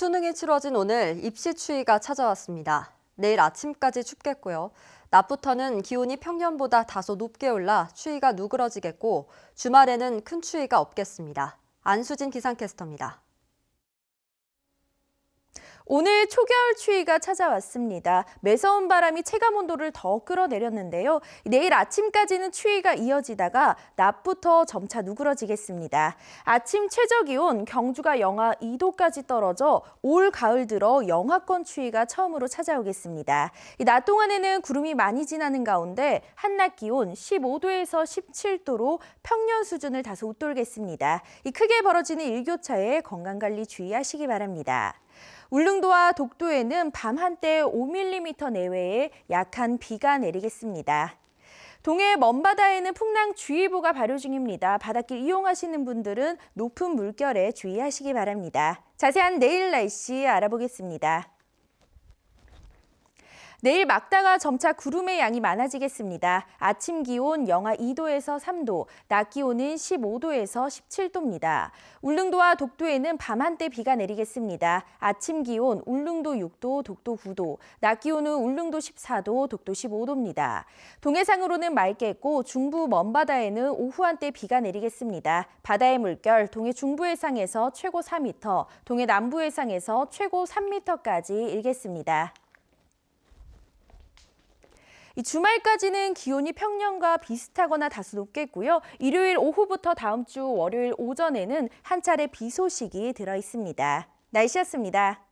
수능이 치러진 오늘 입시 추위가 찾아왔습니다. 내일 아침까지 춥겠고요. 낮부터는 기온이 평년보다 다소 높게 올라 추위가 누그러지겠고 주말에는 큰 추위가 없겠습니다. 안수진 기상캐스터입니다. 오늘 초겨울 추위가 찾아왔습니다. 매서운 바람이 체감 온도를 더 끌어내렸는데요. 내일 아침까지는 추위가 이어지다가 낮부터 점차 누그러지겠습니다. 아침 최저 기온 경주가 영하 2도까지 떨어져 올 가을 들어 영하권 추위가 처음으로 찾아오겠습니다. 이낮 동안에는 구름이 많이 지나는 가운데 한낮 기온 15도에서 17도로 평년 수준을 다소 웃돌겠습니다. 이 크게 벌어지는 일교차에 건강 관리 주의하시기 바랍니다. 울릉도와 독도에는 밤 한때 5mm 내외의 약한 비가 내리겠습니다. 동해 먼바다에는 풍랑주의보가 발효 중입니다. 바닷길 이용하시는 분들은 높은 물결에 주의하시기 바랍니다. 자세한 내일 날씨 알아보겠습니다. 내일 막다가 점차 구름의 양이 많아지겠습니다. 아침 기온 영하 2도에서 3도, 낮 기온은 15도에서 17도입니다. 울릉도와 독도에는 밤 한때 비가 내리겠습니다. 아침 기온 울릉도 6도, 독도 9도, 낮 기온은 울릉도 14도, 독도 15도입니다. 동해상으로는 맑겠고 중부 먼바다에는 오후 한때 비가 내리겠습니다. 바다의 물결 동해 중부 해상에서 최고 4m, 동해 남부 해상에서 최고 3m까지 일겠습니다. 이 주말까지는 기온이 평년과 비슷하거나 다소 높겠고요. 일요일 오후부터 다음 주 월요일 오전에는 한 차례 비 소식이 들어 있습니다. 날씨였습니다.